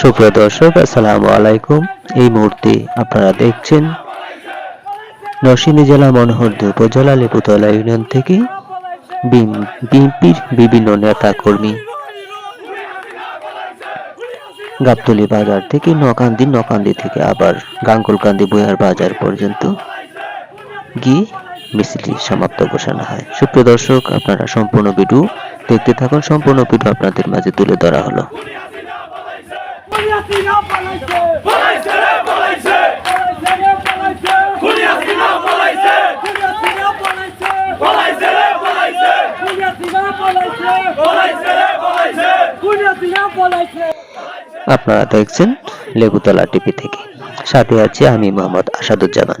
সুপ্রিয় দর্শক, আসসালাম আলাইকুম। এই মুহূর্তে আপনারা দেখছেন নরসিংদী জেলা মনোহরদী উপজেলা লেপুতলা ইউনিয়ন থেকে বিএনপির বিভিন্ন নেতা কর্মী গাবতলি বাজার থেকে নকান্দি নকান্দি থেকে আবার গাঙ্গুলকান্দি বইহার বাজার পর্যন্ত গিয়ে মিছিলটি সমাপ্ত ঘোষণা হয়। সুপ্রিয় দর্শক, আপনারা সম্পূর্ণ ভিডিও দেখতে থাকুন। সম্পূর্ণ ভিডিও আপনাদের মাঝে তুলে ধরা হলো। আপনারা দেখছেন লেগুতলা টিভি থেকে সাথে আছি আমি মোহাম্মদ আসাদুজ্জামান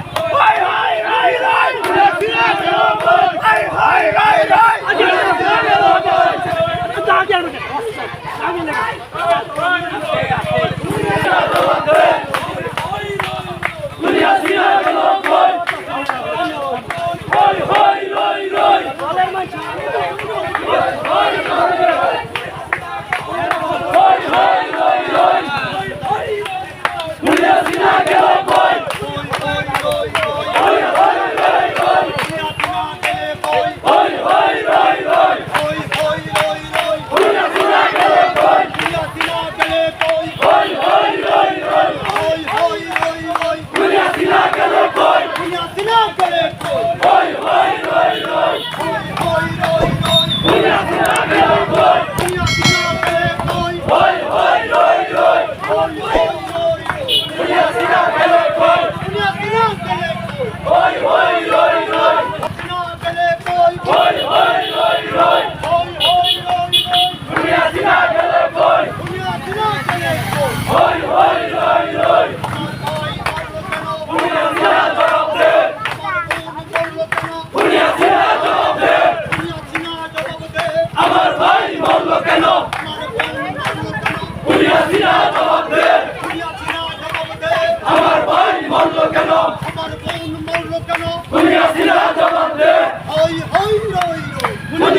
হাসিনা জবাব দে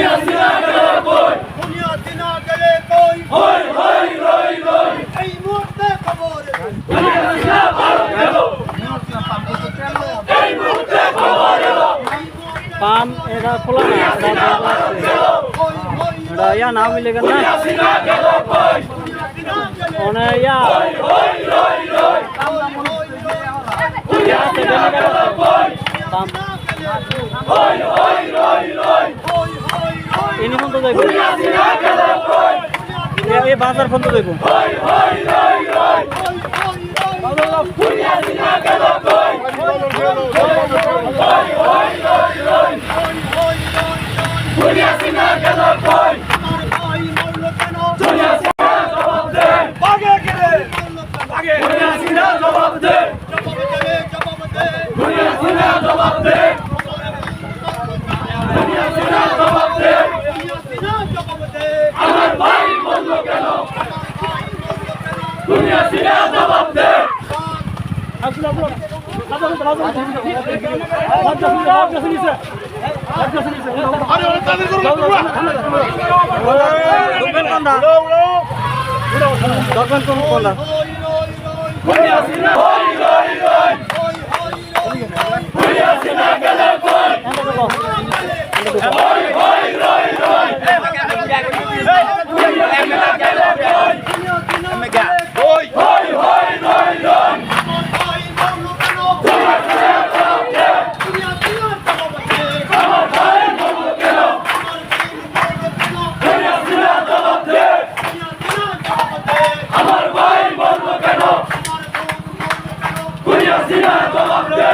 হাসিনা গেলে কই? হই হই রই রই। হাসিনা ভারত গেল এই মুহূর্তে খবর এলো। পাম এটা খোলা না এটা ইয়া না মিলে গেল না? গেল কই? মানে ইয়া হই রই রই ইয়া আছে বেনে গেল কই পাম হই হই রই রই ইনি বন্ধ যাইব হাসিনা গেল কই এই বাজার বন্ধ যাইব হই হই রই রই হাসিনা গেল কই হই হই রই রই হাসিনা গেল কই হাসিনা জবাব দে আগে গেলে আগে হাসিনা জবাব দে হাসিনা জবাব দে হাসিনা জবাব দে আমার ভাই বলল কেন হাসিনা জবাব দে ঢুকবেন কোনটা ঢুকবেন কোন কোনটা হাসিনা হই রই রই হাসিনা গেলে কই হই হই রই রই হাসিনা গেলে কই হই হই হই রই রই আমার ভাই বলল কেন হাসিনা জবাব দে আমার ভাই বলল কেন হাসিনা জবাব দে না না ইনি হাসিনা গেল কই বন্ধ হই হই রই রই হাসিনা গেল কই হাসিনা জবাব দে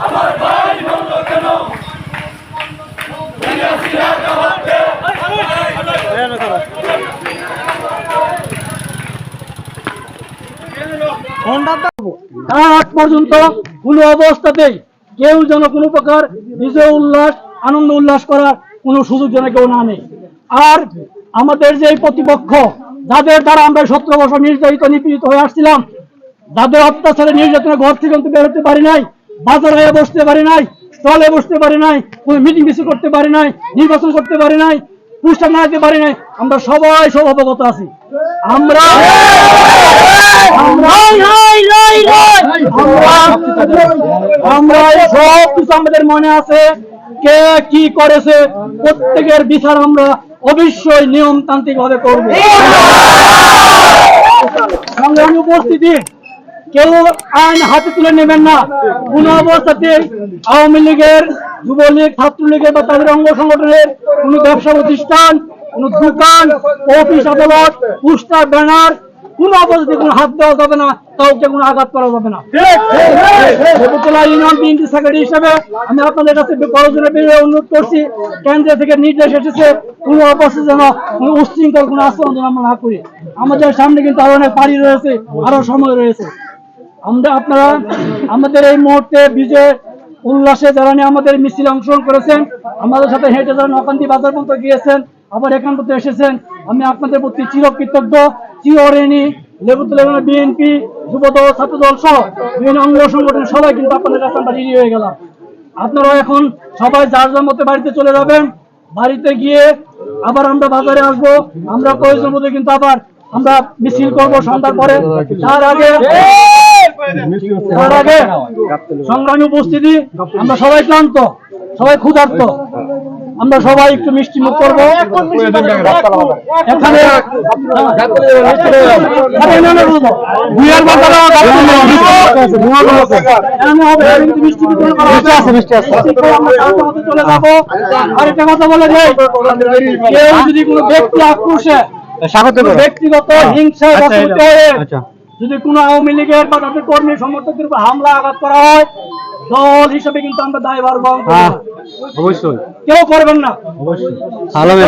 আমার ভাই বলল কেন ফোনটা পর্যন্ত কোনো অবস্থাতেই কেউ যেন কোনো প্রকার বিজয় উল্লাস, আনন্দ উল্লাস করার কোনো সুযোগ যেন কেউ না নেই আর আমাদের যে প্রতিপক্ষ, যাদের দ্বারা আমরা সতেরো বছর নির্যাতিত, নিপীড়িত হয়ে আসছিলাম, যাদের অত্যাচারে নির্যাতনে ঘর থেকে কিন্তু বেরোতে পারি নাই, বাজারে হয়ে বসতে পারি নাই, স্টলে বসতে পারি নাই, কোনো মিটিং মিছিল করতে পারি নাই, নির্বাচন করতে পারি নাই পুরস্কার না দিতে পারি নাই আমরা সবাই সব অবগত আছি। আমরা আমরা আমরা সব কিছু আমাদের মনে আছে। কে কি করেছে প্রত্যেকের বিচার আমরা অবশ্যই নিয়মতান্ত্রিক ভাবে করব সংগ্রামী উপস্থিতি কেউ আইন হাতে তুলে নেবেন না। কোন অবস্থাতে আওয়ামী লীগের যুবলীগ, ছাত্রলীগের বা তাদের অঙ্গ সংগঠনের কোন ব্যবসা প্রতিষ্ঠান, কোন দোকান, অফিস, আদালত, পোস্টার, ব্যানার, কোন অবস্থাতে কোনো হাত দেওয়া যাবে না, কাউকে কোনো আঘাত করা যাবে না। ইউনিয়ন বিএনপি সেক্রেটারি হিসেবে আমি আপনাদের কাছে বিরুদ্ধে অনুরোধ করছি, কেন্দ্র থেকে নির্দেশ এসেছে, কোনো অবস্থা যেন উশৃঙ্খল কোনো আচরণ যেন আমরা না করি আমাদের সামনে কিন্তু আরও অনেক পাড়ি রয়েছে, আরও সময় রয়েছে। আমরা আপনারা আমাদের এই মুহূর্তে বিজয় উল্লাসে যারা নিয়ে আমাদের মিছিল অংশগ্রহণ করেছেন, আমাদের সাথে হেঁটে যারা নকান্তি বাজার পর্যন্ত গিয়েছেন, আবার এখান পর্যন্ত এসেছেন, আমি আপনাদের প্রতি চিরকৃতজ্ঞ, চিরঋণী লেবুতলা বিএনপি, যুবদল, ছাত্রদল সহ বিভিন্ন অঙ্গ সংগঠন সবাই কিন্তু আপনাদের কাছে আমরা হয়ে গেলাম। আপনারা এখন সবাই যার যার মতো বাড়িতে চলে যাবেন, বাড়িতে গিয়ে আবার আমরা বাজারে আসব, আমরা প্রয়োজন মতো কিন্তু আবার আমরা মিছিল করব সন্ধ্যার পরে। তার আগে তার আগে সংগ্রামী উপস্থিতি আমরা সবাই ক্লান্ত সবাই ক্ষুধার্ত আমরা সবাই একটু মিষ্টি মুখ করব এখানে চলে যাব। কথা বলে যাই কেউ যদি কোনো ব্যক্তি আক্রোশে ব্যক্তিগত হয়ে যদি কোনো আওয়ামী লীগের বা তাদের কর্মী সমর্থকদের উপর হামলা আঘাত করা হয় দল হিসেবে কিন্তু আমরা দায়ভার বহন অবশ্যই। কেউ করবেন না। হবে।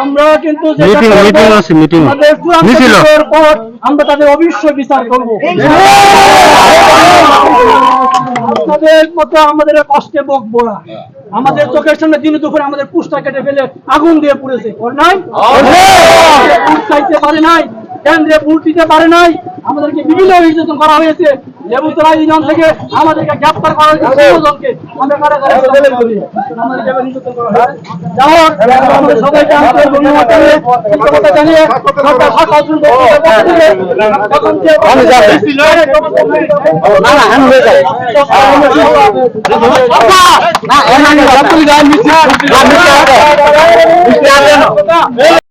আমরা কিন্তু আমরা তাদের অবশ্যই বিচার করব। আপনাদের মতো আমাদের কষ্টে বকবো না আমাদের চোখের সামনে দিন দুপুরে আমাদের পুষ্টা কেটে ফেলে আগুন দিয়ে পুড়েছে। নাই চাইতে পারে নাই। কেন্দ্রে ভোট দিতে পারে নাই আমাদেরকে বিভিন্ন নির্যাতন করা হয়েছে লেবুতলা ইউনিয়ন থেকে আমাদেরকে গ্রেপ্তার করা হয়েছে ষোলোজনকে আমরা করা হয়। আমাদের সবাইকে আন্তরিক ধন্যবাদ জানিয়ে, কৃতজ্ঞতা জানিয়ে, সরকার সরকার শুরু করতে পক্ষ থেকে এখন যে না,